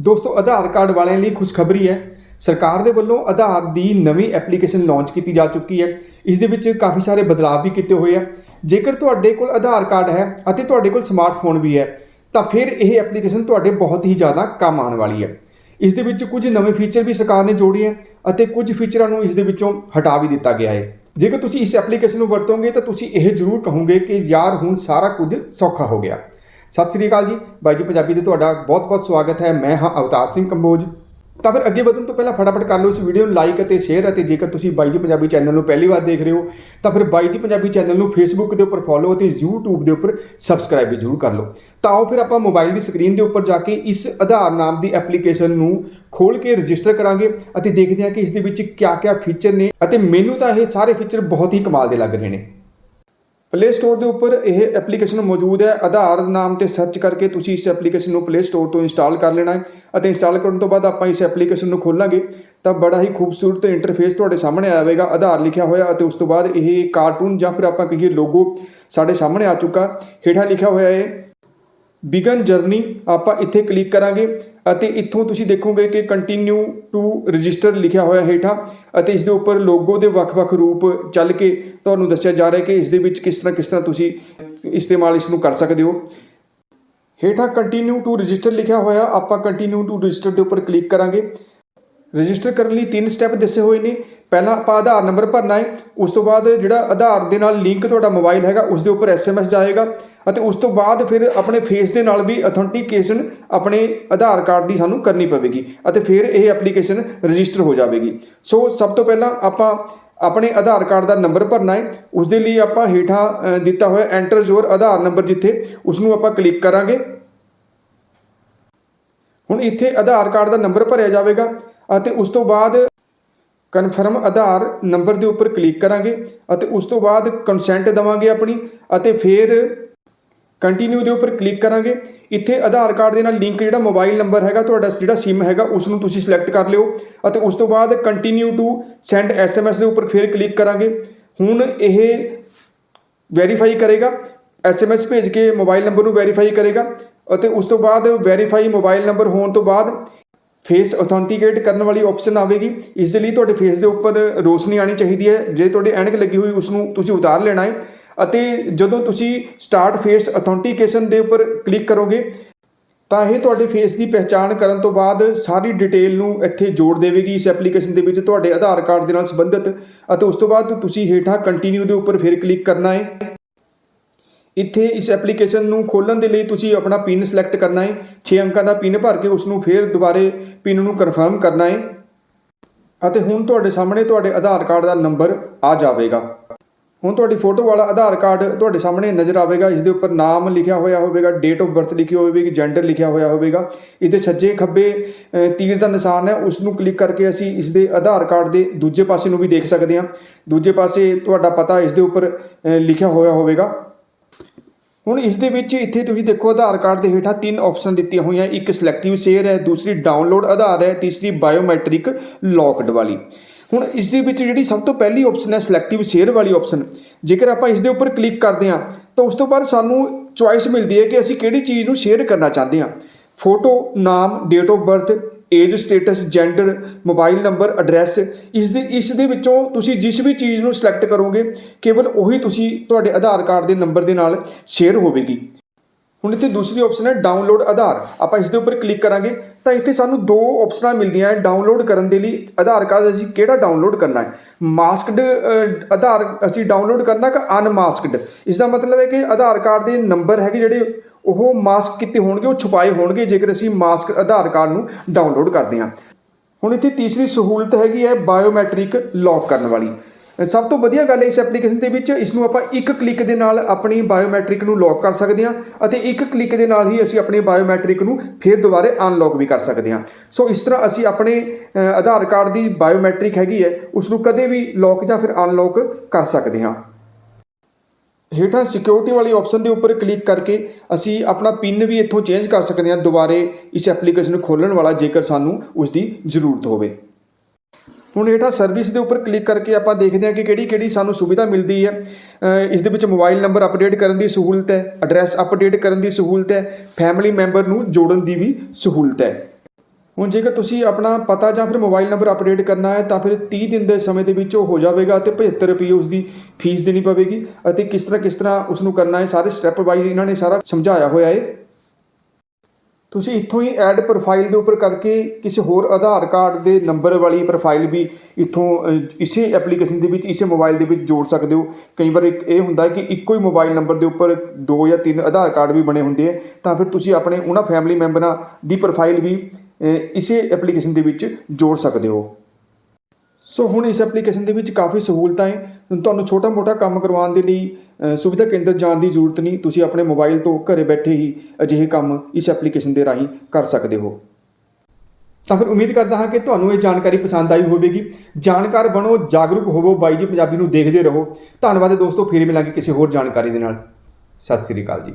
ਦੋਸਤੋ, ਆਧਾਰ ਕਾਰਡ ਵਾਲਿਆਂ ਲਈ ਖੁਸ਼ਖਬਰੀ ਹੈ। ਸਰਕਾਰ ਦੇ ਵੱਲੋਂ ਆਧਾਰ ਦੀ ਨਵੀਂ ਐਪਲੀਕੇਸ਼ਨ ਲਾਂਚ ਕੀਤੀ ਜਾ ਚੁੱਕੀ ਹੈ। ਇਸ ਦੇ ਵਿੱਚ ਕਾਫੀ ਸਾਰੇ ਬਦਲਾਅ ਵੀ ਕੀਤੇ ਹੋਏ ਆ। ਜੇਕਰ ਤੁਹਾਡੇ ਕੋਲ ਆਧਾਰ ਕਾਰਡ ਹੈ ਅਤੇ ਤੁਹਾਡੇ ਕੋਲ ਸਮਾਰਟਫੋਨ ਵੀ ਹੈ, ਤਾਂ ਫਿਰ ਇਹ ਐਪਲੀਕੇਸ਼ਨ ਤੁਹਾਡੇ ਬਹੁਤ ਹੀ ਜ਼ਿਆਦਾ ਕੰਮ ਆਉਣ ਵਾਲੀ ਹੈ। ਇਸ ਦੇ ਵਿੱਚ ਕੁਝ ਨਵੇਂ ਫੀਚਰ ਵੀ ਸਰਕਾਰ ਨੇ ਜੋੜੇ ਹੈ ਅਤੇ ਕੁਝ ਫੀਚਰਾਂ ਨੂੰ ਇਸ ਦੇ ਵਿੱਚੋਂ ਹਟਾ ਵੀ ਦਿੱਤਾ ਗਿਆ ਹੈ। ਜੇਕਰ ਤੁਸੀਂ ਇਸ ਐਪਲੀਕੇਸ਼ਨ ਨੂੰ ਵਰਤੋਗੇ, ਤਾਂ ਤੁਸੀਂ ਇਹ ਜ਼ਰੂਰ ਕਹੋਗੇ ਕਿ ਯਾਰ, ਹੁਣ ਸਾਰਾ ਕੁਝ ਸੌਖਾ ਹੋ ਗਿਆ। ਸਤਿ ਸ੍ਰੀ ਅਕਾਲ ਜੀ। ਬਾਈ ਜੀ, ਪੰਜਾਬੀ ਦੇ ਤੁਹਾਡਾ ਬਹੁਤ-ਬਹੁਤ ਸਵਾਗਤ ਹੈ। ਮੈਂ ਹਾਂ ਅਵਤਾਰ ਸਿੰਘ ਕੰਬੋਜ। ਤਾਂ ਫਿਰ ਅੱਗੇ ਵਧਣ ਤੋਂ ਪਹਿਲਾਂ ਫਟਾਫਟ ਕਰ ਲਓ ਇਸ ਵੀਡੀਓ ਨੂੰ ਲਾਈਕ ਅਤੇ ਸ਼ੇਅਰ ਅਤੇ ਜੇਕਰ ਤੁਸੀਂ ਬਾਈ ਜੀ ਪੰਜਾਬੀ ਚੈਨਲ ਨੂੰ ਪਹਿਲੀ ਵਾਰ ਦੇਖ ਰਹੇ ਹੋ, ਤਾਂ ਫਿਰ ਬਾਈ ਜੀ ਪੰਜਾਬੀ ਚੈਨਲ ਨੂੰ ਫੇਸਬੁੱਕ ਦੇ ਉੱਪਰ ਫੋਲੋ ਅਤੇ YouTube ਦੇ ਉੱਪਰ ਸਬਸਕ੍ਰਾਈਬ ਵੀ ਜ਼ਰੂਰ ਕਰ ਲਓ। ਤਾਂ ਆਓ ਫਿਰ ਆਪਾਂ ਮੋਬਾਈਲ ਦੀ ਸਕਰੀਨ ਦੇ ਉੱਪਰ ਜਾ ਕੇ ਇਸ ਆਧਾਰ ਨਾਮ ਦੀ ਐਪਲੀਕੇਸ਼ਨ ਨੂੰ ਖੋਲ ਕੇ ਰਜਿਸਟਰ ਕਰਾਂਗੇ ਅਤੇ ਦੇਖਦੇ ਹਾਂ ਕਿ ਇਸ ਦੇ ਵਿੱਚ ਕਿਆ-ਕਿਆ ਫੀਚਰ ਨੇ ਅਤੇ ਮੈਨੂੰ ਤਾਂ ਇਹ ਸਾਰੇ ਫੀਚਰ ਬਹੁਤ ਹੀ ਕਮਾਲ ਦੇ ਲੱਗ ਰਹੇ ਨੇ। ਪਲੇ ਸਟੋਰ ਦੇ ਉੱਪਰ ਇਹ ਐਪਲੀਕੇਸ਼ਨ ਮੌਜੂਦ ਹੈ। ਆਧਾਰ ਨਾਮ ਤੇ ਸਰਚ ਕਰਕੇ ਤੁਸੀਂ ਇਸ ਐਪਲੀਕੇਸ਼ਨ ਨੂੰ ਪਲੇ ਸਟੋਰ ਤੋਂ ਇੰਸਟਾਲ ਕਰ ਲੈਣਾ ਹੈ। ਅਤੇ ਇੰਸਟਾਲ ਕਰਨ ਤੋਂ ਬਾਅਦ ਆਪਾਂ ਇਸ ਐਪਲੀਕੇਸ਼ਨ ਨੂੰ ਖੋਲਾਂਗੇ, ਤਾਂ ਬੜਾ ਹੀ ਖੂਬਸੂਰਤ ਇੰਟਰਫੇਸ ਤੁਹਾਡੇ ਸਾਹਮਣੇ ਆਵੇਗਾ, ਆਧਾਰ ਲਿਖਿਆ ਹੋਇਆ ਅਤੇ ਉਸ ਤੋਂ ਬਾਅਦ ਇਹ ਕਾਰਟੂਨ ਜਾਂ ਫਿਰ ਆਪਾਂ ਕਹੀਏ ਲੋਗੋ ਸਾਡੇ ਸਾਹਮਣੇ ਆ ਚੁੱਕਾ। ਹੇਠਾਂ ਲਿਖਿਆ ਹੋਇਆ ਹੈ ਬਿਗਨ ਜਰਨੀ ਆਪਾਂ ਇੱਥੇ ਕਲਿੱਕ ਕਰਾਂਗੇ। ਅਤੇ ਇੱਥੋਂ ਤੁਸੀਂ ਦੇਖੋਗੇ ਕਿ ਕੰਟੀਨਿਊ ਟੂ ਰਜਿਸਟਰ ਲਿਖਿਆ ਹੋਇਆ ਹੇਠਾਂ ਅਤੇ ਇਸ ਦੇ ਉੱਪਰ ਲੋਗੋ ਦੇ ਵੱਖ-ਵੱਖ ਰੂਪ ਚੱਲ ਕੇ ਤੁਹਾਨੂੰ ਦੱਸਿਆ ਜਾ ਰਿਹਾ ਕਿ ਇਸ ਦੇ ਵਿੱਚ ਕਿਸ ਤਰ੍ਹਾਂ ਕਿਸ ਤਰ੍ਹਾਂ ਤੁਸੀਂ ਇਸਤੇਮਾਲ ਇਸ ਨੂੰ ਕਰ ਸਕਦੇ ਹੋ। ਹੇਠਾਂ ਕੰਟੀਨਿਊ ਟੂ ਰਜਿਸਟਰ ਲਿਖਿਆ ਹੋਇਆ, ਆਪਾਂ ਕੰਟੀਨਿਊ ਟੂ ਰਜਿਸਟਰ ਦੇ ਉੱਪਰ ਕਲਿੱਕ ਕਰਾਂਗੇ। ਰਜਿਸਟਰ ਕਰਨ ਲਈ ਤਿੰਨ ਸਟੈਪ ਦੱਸੇ ਹੋਏ ਨੇ। ਪਹਿਲਾਂ ਆਪਾਂ ਆਧਾਰ ਨੰਬਰ ਭਰਨਾ ਹੈ, ਉਸ ਤੋਂ ਬਾਅਦ ਜਿਹੜਾ ਆਧਾਰ ਦੇ ਨਾਲ ਲਿੰਕ ਤੁਹਾਡਾ ਮੋਬਾਈਲ ਹੈਗਾ, ਉਸ ਦੇ ਉੱਪਰ ਐਸਐਮਐਸ ਜਾਏਗਾ। ਅਤੇ ਉਸ ਤੋਂ ਬਾਅਦ ਫਿਰ ਆਪਣੇ ਫੇਸ ਦੇ ਨਾਲ ਵੀ ਅਥੈਂਟੀਕੇਸ਼ਨ ਆਪਣੇ ਆਧਾਰ ਕਾਰਡ ਦੀ ਸਾਨੂੰ ਕਰਨੀ ਪਵੇਗੀ ਅਤੇ ਫਿਰ ਇਹ ਐਪਲੀਕੇਸ਼ਨ ਰਜਿਸਟਰ ਹੋ ਜਾਵੇਗੀ। ਸੋ ਸਭ ਤੋਂ ਪਹਿਲਾਂ ਆਪਾਂ ਆਪਣੇ ਆਧਾਰ ਕਾਰਡ ਦਾ ਨੰਬਰ ਭਰਨਾ ਹੈ। ਉਸ ਦੇ ਲਈ ਆਪਾਂ ਹੇਠਾਂ ਦਿੱਤਾ ਹੋਇਆ ਐਂਟਰ ਯੋਰ ਆਧਾਰ ਨੰਬਰ ਜਿੱਥੇ ਉਸ ਨੂੰ ਆਪਾਂ ਕਲਿੱਕ ਕਰਾਂਗੇ। ਹੁਣ ਇੱਥੇ ਆਧਾਰ ਕਾਰਡ ਦਾ ਨੰਬਰ ਭਰਿਆ ਜਾਵੇਗਾ ਅਤੇ ਉਸ ਤੋਂ ਬਾਅਦ ਕਨਫਰਮ ਆਧਾਰ ਨੰਬਰ ਦੇ ਉੱਪਰ ਕਲਿੱਕ ਕਰਾਂਗੇ ਅਤੇ ਉਸ ਤੋਂ ਬਾਅਦ ਕੰਸੈਂਟ ਦਵਾਂਗੇ ਆਪਣੀ ਅਤੇ ਫਿਰ ਕੰਟੀਨਿਊ ਦੇ ਉੱਪਰ ਕਲਿੱਕ ਕਰਾਂਗੇ। ਇੱਥੇ ਆਧਾਰ ਕਾਰਡ ਦੇ ਨਾਲ ਲਿੰਕ ਜਿਹੜਾ ਮੋਬਾਈਲ ਨੰਬਰ ਹੈਗਾ, ਤੁਹਾਡਾ ਜਿਹੜਾ SIM ਹੈਗਾ ਉਸ ਨੂੰ ਤੁਸੀਂ ਸਿਲੈਕਟ ਕਰ ਲਿਓ ਅਤੇ ਉਸ ਤੋਂ ਬਾਅਦ ਕੰਟੀਨਿਊ ਟੂ ਸੈਂਡ SMS ਦੇ ਉੱਪਰ ਫਿਰ ਕਲਿੱਕ ਕਰਾਂਗੇ। ਹੁਣ ਇਹ ਵੈਰੀਫਾਈ ਕਰੇਗਾ, SMS ਭੇਜ ਕੇ ਮੋਬਾਈਲ ਨੰਬਰ ਨੂੰ ਵੈਰੀਫਾਈ ਕਰੇਗਾ ਅਤੇ ਉਸ ਤੋਂ ਬਾਅਦ ਵੈਰੀਫਾਈ ਮੋਬਾਈਲ ਨੰਬਰ ਹੋਣ ਤੋਂ ਬਾਅਦ ਫੇਸ ਅਥੈਂਟੀਕੇਟ ਕਰਨ ਵਾਲੀ ਆਪਸ਼ਨ ਆਵੇਗੀ। ਇਸ ਦੇ ਲਈ ਤੁਹਾਡੇ ਫੇਸ ਦੇ ਉੱਪਰ ਰੋਸ਼ਨੀ ਆਣੀ ਚਾਹੀਦੀ ਹੈ। ਜੇ ਤੁਹਾਡੇ ਐਨਕ ਲੱਗੀ ਹੋਈ ਉਸ ਨੂੰ ਤੁਸੀਂ ਉਤਾਰ ਲੈਣਾ ਹੈ। ਅਤੇ ਜਦੋਂ ਤੁਸੀਂ ਸਟਾਰਟ ਫੇਸ ਅਥੈਂਟੀਕੇਸ਼ਨ ਦੇ ਉੱਪਰ ਕਲਿੱਕ ਕਰੋਗੇ, ਤਾਂ ਇਹ ਤੁਹਾਡੇ ਫੇਸ ਦੀ ਪਹਿਚਾਣ ਕਰਨ ਤੋਂ ਬਾਅਦ ਸਾਰੀ ਡਿਟੇਲ ਨੂੰ ਇੱਥੇ ਜੋੜ ਦੇਵੇਗੀ ਇਸ ਐਪਲੀਕੇਸ਼ਨ ਦੇ ਵਿੱਚ ਤੁਹਾਡੇ ਆਧਾਰ ਕਾਰਡ ਦੇ ਨਾਲ ਸੰਬੰਧਿਤ ਅਤੇ ਉਸ ਤੋਂ ਬਾਅਦ ਤੁਸੀਂ ਹੇਠਾਂ ਕੰਟੀਨਿਊ ਦੇ ਉੱਪਰ ਫਿਰ ਕਲਿੱਕ ਕਰਨਾ ਹੈ। ਇੱਥੇ ਇਸ ਐਪਲੀਕੇਸ਼ਨ ਨੂੰ ਖੋਲਣ ਦੇ ਲਈ ਤੁਸੀਂ ਆਪਣਾ ਪਿਨ ਸਿਲੈਕਟ ਕਰਨਾ ਹੈ। 6 ਅੰਕਾਂ ਦਾ ਪਿਨ ਭਰ ਕੇ ਉਸ ਨੂੰ ਫਿਰ ਦੁਬਾਰੇ ਪਿਨ ਨੂੰ ਕਨਫਰਮ ਕਰਨਾ ਹੈ। ਅਤੇ ਹੁਣ ਤੁਹਾਡੇ ਸਾਹਮਣੇ ਤੁਹਾਡੇ ਆਧਾਰ ਕਾਰਡ ਦਾ ਨੰਬਰ ਆ ਜਾਵੇਗਾ। ਹੁਣ ਤੁਹਾਡੀ ਫੋਟੋ ਵਾਲਾ ਆਧਾਰ ਕਾਰਡ ਤੁਹਾਡੇ ਸਾਹਮਣੇ ਨਜ਼ਰ ਆਵੇਗਾ, ਇਸ ਦੇ ਉੱਪਰ ਨਾਮ ਲਿਖਿਆ ਹੋਇਆ ਹੋਵੇਗਾ ਡੇਟ ਆਫ ਬਰਥ ਲਿਖੀ ਹੋਵੇਗੀ ਜੈਂਡਰ ਲਿਖਿਆ ਹੋਇਆ ਹੋਵੇਗਾ। ਇਸ ਦੇ ਸੱਜੇ ਖੱਬੇ ਤੀਰ ਦਾ ਨਿਸ਼ਾਨ ਹੈ ਉਸ ਨੂੰ ਕਲਿੱਕ ਕਰਕੇ ਅਸੀਂ ਇਸ ਦੇ ਆਧਾਰ ਕਾਰਡ ਦੇ ਦੂਜੇ ਪਾਸੇ ਨੂੰ ਵੀ ਦੇਖ ਸਕਦੇ ਹਾਂ। ਦੂਜੇ ਪਾਸੇ ਤੁਹਾਡਾ ਪਤਾ ਇਸ ਦੇ ਉੱਪਰ ਲਿਖਿਆ ਹੋਇਆ ਹੋਵੇਗਾ। ਹੁਣ ਇਸ ਦੇ ਵਿੱਚ ਇੱਥੇ ਤੁਸੀਂ ਦੇਖੋ, ਆਧਾਰ ਕਾਰਡ ਦੇ ਹੇਠਾਂ ਤਿੰਨ ਆਪਸ਼ਨ ਦਿੱਤੀਆਂ ਹੋਈਆਂ, ਇੱਕ ਸਿਲੈਕਟਿਵ ਸ਼ੇਅਰ ਹੈ, ਦੂਸਰੀ ਡਾਊਨਲੋਡ ਆਧਾਰ ਹੈ, ਤੀਸਰੀ ਬਾਇਓਮੈਟ੍ਰਿਕ ਲੌਕਡ ਵਾਲੀ। ਹੁਣ ਇਸ ਦੇ ਵਿੱਚ ਜਿਹੜੀ ਸਭ ਤੋਂ ਪਹਿਲੀ ਆਪਸ਼ਨ ਹੈ ਸਿਲੈਕਟਿਵ ਸ਼ੇਅਰ ਵਾਲੀ ਆਪਸ਼ਨ ਜੇਕਰ ਆਪਾਂ ਇਸ ਦੇ ਉੱਪਰ ਕਲਿੱਕ ਕਰਦੇ ਹਾਂ, ਤਾਂ ਉਸ ਤੋਂ ਬਾਅਦ ਸਾਨੂੰ ਚੁਆਇਸ ਮਿਲਦੀ ਹੈ ਕਿ ਅਸੀਂ ਕਿਹੜੀ ਚੀਜ਼ ਨੂੰ ਸ਼ੇਅਰ ਕਰਨਾ ਚਾਹੁੰਦੇ ਹਾਂ। ਫੋਟੋ ਨਾਮ date of birth age status gender mobile number address ਇਸ ਦੇ ਇਸ ਦੇ ਵਿੱਚੋਂ ਤੁਸੀਂ ਜਿਸ ਵੀ ਚੀਜ਼ ਨੂੰ ਸਿਲੈਕਟ ਕਰੋਗੇ, ਕੇਵਲ ਉਹੀ ਤੁਸੀਂ ਤੁਹਾਡੇ ਆਧਾਰ ਕਾਰਡ ਦੇ ਨੰਬਰ ਦੇ ਨਾਲ ਸ਼ੇਅਰ ਹੋਵੇਗੀ। ਹੁਣ ਇੱਥੇ ਦੂਸਰੀ ਆਪਸ਼ਨ ਹੈ ਡਾਊਨਲੋਡ ਆਧਾਰ। ਆਪਾਂ ਇਸ ਦੇ ਉੱਪਰ ਕਲਿੱਕ ਕਰਾਂਗੇ ਤਾਂ ਇੱਥੇ ਸਾਨੂੰ ਦੋ ਆਪਸ਼ਨਾਂ ਮਿਲਦੀਆਂ ਹੈ ਡਾਊਨਲੋਡ ਕਰਨ ਦੇ ਲਈ। ਆਧਾਰ ਕਾਰਡ ਅਸੀਂ ਕਿਹੜਾ ਡਾਊਨਲੋਡ ਕਰਨਾ ਹੈ? ਮਾਸਕਡ ਆਧਾਰ ਅਸੀਂ ਡਾਊਨਲੋਡ ਕਰਨਾ ਕਿ ਅਨਮਾਸਕਡ ਇਸ ਦਾ ਮਤਲਬ ਹੈ ਕਿ ਆਧਾਰ ਕਾਰਡ ਦੇ ਨੰਬਰ ਹੈਗੇ ਜਿਹੜੇ ਉਹ ਮਾਸਕ ਕੀਤੇ ਹੋਣਗੇ, ਉਹ ਛੁਪਾਏ ਹੋਣਗੇ ਜੇਕਰ ਅਸੀਂ ਮਾਸਕ ਆਧਾਰ ਕਾਰਡ ਨੂੰ ਡਾਊਨਲੋਡ ਕਰਦੇ ਹਾਂ। ਹੁਣ ਇੱਥੇ ਤੀਸਰੀ ਸਹੂਲਤ ਹੈਗੀ ਹੈ ਬਾਇਓਮੈਟ੍ਰਿਕ ਲੌਕ ਕਰਨ ਵਾਲੀ। ਸਭ ਤੋਂ ਵਧੀਆ ਗੱਲ ਹੈ ਇਸ ਐਪਲੀਕੇਸ਼ਨ ਦੇ ਵਿੱਚ ਇਸ ਨੂੰ ਆਪਾਂ ਇੱਕ ਕਲਿੱਕ ਦੇ ਨਾਲ ਆਪਣੀ ਬਾਇਓਮੈਟ੍ਰਿਕ ਨੂੰ ਲੌਕ ਕਰ ਸਕਦੇ ਹਾਂ ਅਤੇ ਇੱਕ ਕਲਿੱਕ ਦੇ ਨਾਲ ਹੀ ਅਸੀਂ ਆਪਣੀ ਬਾਇਓਮੈਟ੍ਰਿਕ ਨੂੰ ਫਿਰ ਦੁਬਾਰੇ ਅਨਲੌਕ ਵੀ ਕਰ ਸਕਦੇ ਹਾਂ। ਸੋ ਇਸ ਤਰ੍ਹਾਂ ਅਸੀਂ ਆਪਣੇ ਆਧਾਰ ਕਾਰਡ ਦੀ ਬਾਇਓਮੈਟ੍ਰਿਕ ਹੈਗੀ ਹੈ ਉਸ ਨੂੰ ਕਦੇ ਵੀ ਲੌਕ ਜਾਂ ਫਿਰ ਅਨਲੌਕ ਕਰ ਸਕਦੇ ਹਾਂ। ਹੇਠਾਂ ਸਿਕਿਉਰਿਟੀ ਵਾਲੀ ਆਪਸ਼ਨ ਦੇ ਉੱਪਰ ਕਲਿੱਕ ਕਰਕੇ ਅਸੀਂ ਆਪਣਾ ਪਿਨ ਵੀ ਇੱਥੋਂ ਚੇਂਜ ਕਰ ਸਕਦੇ ਹਾਂ, ਦੁਬਾਰੇ ਇਸ ਐਪਲੀਕੇਸ਼ਨ ਨੂੰ ਖੋਲਣ ਵਾਲਾ ਜੇਕਰ ਸਾਨੂੰ ਉਸ ਦੀ ਜ਼ਰੂਰਤ ਹੋਵੇ। ਹੁਣ ਹੇਠਾਂ ਸਰਵਿਸ ਦੇ ਉੱਪਰ ਕਲਿੱਕ ਕਰਕੇ ਆਪਾਂ ਦੇਖਦੇ ਹਾਂ ਕਿ ਕਿਹੜੀ ਕਿਹੜੀ ਸਾਨੂੰ ਸੁਵਿਧਾ ਮਿਲਦੀ ਹੈ। ਇਸ ਦੇ ਵਿੱਚ ਮੋਬਾਈਲ ਨੰਬਰ ਅਪਡੇਟ ਕਰਨ ਦੀ ਸਹੂਲਤ ਹੈ ਐਡਰੈਸ ਅਪਡੇਟ ਕਰਨ ਦੀ ਸਹੂਲਤ ਹੈ ਫੈਮਿਲੀ ਮੈਂਬਰ ਨੂੰ ਜੋੜਨ ਦੀ ਵੀ ਸਹੂਲਤ ਹੈ। ਹੁਣ ਜੇਕਰ ਤੁਸੀਂ ਆਪਣਾ ਪਤਾ ਜਾਂ ਫਿਰ ਮੋਬਾਈਲ ਨੰਬਰ ਅਪਡੇਟ ਕਰਨਾ ਹੈ, ਤਾਂ ਫਿਰ 30 ਦਿਨ ਦੇ ਸਮੇਂ ਦੇ ਵਿੱਚ ਉਹ ਹੋ ਜਾਵੇਗਾ ਤੇ 75 ਰੁਪਏ ਉਸ ਦੀ ਫੀਸ ਦੇਣੀ ਪਵੇਗੀ ਅਤੇ ਕਿਸ ਤਰ੍ਹਾਂ ਕਿਸ ਤਰ੍ਹਾਂ ਉਸ ਨੂੰ ਕਰਨਾ ਹੈ, ਸਾਰੇ ਸਟੈਪ ਵਾਈਜ਼ ਇਹਨਾਂ ਨੇ ਸਾਰਾ ਸਮਝਾਇਆ ਹੋਇਆ ਹੈ। ਤੁਸੀਂ ਇੱਥੋਂ ਹੀ ਐਡ ਪ੍ਰੋਫਾਈਲ ਦੇ ਉੱਪਰ ਕਰਕੇ ਕਿਸੇ ਹੋਰ ਆਧਾਰ ਕਾਰਡ ਦੇ ਨੰਬਰ ਵਾਲੀ ਪ੍ਰੋਫਾਈਲ ਵੀ ਇੱਥੋਂ ਇਸੇ ਐਪਲੀਕੇਸ਼ਨ ਦੇ ਵਿੱਚ, ਇਸੇ ਮੋਬਾਈਲ ਦੇ ਵਿੱਚ ਜੋੜ ਸਕਦੇ ਹੋ। ਕਈ ਵਾਰ ਇੱਕ ਇਹ ਹੁੰਦਾ ਕਿ ਇੱਕੋ ਹੀ ਮੋਬਾਈਲ ਨੰਬਰ ਦੇ ਉੱਪਰ ਦੋ ਜਾਂ ਤਿੰਨ ਆਧਾਰ ਕਾਰਡ ਵੀ ਬਣੇ ਹੁੰਦੇ ਆ, ਤਾਂ ਫਿਰ ਤੁਸੀਂ ਆਪਣੇ ਉਹਨਾਂ ਫੈਮਿਲੀ ਮੈਂਬਰਾਂ ਦੀ ਪ੍ਰੋਫਾਈਲ ਵੀ ਇਸੇ ਐਪਲੀਕੇਸ਼ਨ ਦੇ ਵਿੱਚ ਜੋੜ ਸਕਦੇ ਹੋ। ਸੋ ਹੁਣ ਇਸ ਐਪਲੀਕੇਸ਼ਨ ਦੇ ਵਿੱਚ ਕਾਫੀ ਸਹੂਲਤਾਂ ਹੈ। ਤੁਹਾਨੂੰ ਛੋਟਾ-ਮੋਟਾ ਕੰਮ ਕਰਵਾਉਣ ਦੇ ਲਈ ਸੁਵਿਧਾ ਕੇਂਦਰ ਜਾਣ ਦੀ ਜ਼ਰੂਰਤ ਨਹੀਂ, ਤੁਸੀਂ ਆਪਣੇ ਮੋਬਾਈਲ ਤੋਂ ਘਰੇ ਬੈਠੇ ਹੀ ਅਜਿਹੇ ਕੰਮ ਇਸ ਐਪਲੀਕੇਸ਼ਨ ਦੇ ਰਾਹੀਂ ਕਰ ਸਕਦੇ ਹੋ। ਤਾਂ ਫਿਰ ਉਮੀਦ ਕਰਦਾ ਹਾਂ ਕਿ ਤੁਹਾਨੂੰ ਇਹ ਜਾਣਕਾਰੀ ਪਸੰਦ ਆਈ ਹੋਵੇਗੀ। ਜਾਣਕਾਰ ਬਣੋ, ਜਾਗਰੂਕ ਹੋਵੋ, ਬਾਈ ਜੀ ਪੰਜਾਬੀ ਨੂੰ ਦੇਖਦੇ ਰਹੋ। ਧੰਨਵਾਦ ਦੋਸਤੋ, ਫਿਰ ਮਿਲਾਂਗੇ ਕਿਸੇ ਹੋਰ ਜਾਣਕਾਰੀ ਦੇ ਨਾਲ। ਸਤਿ ਸ੍ਰੀ ਅਕਾਲ ਜੀ।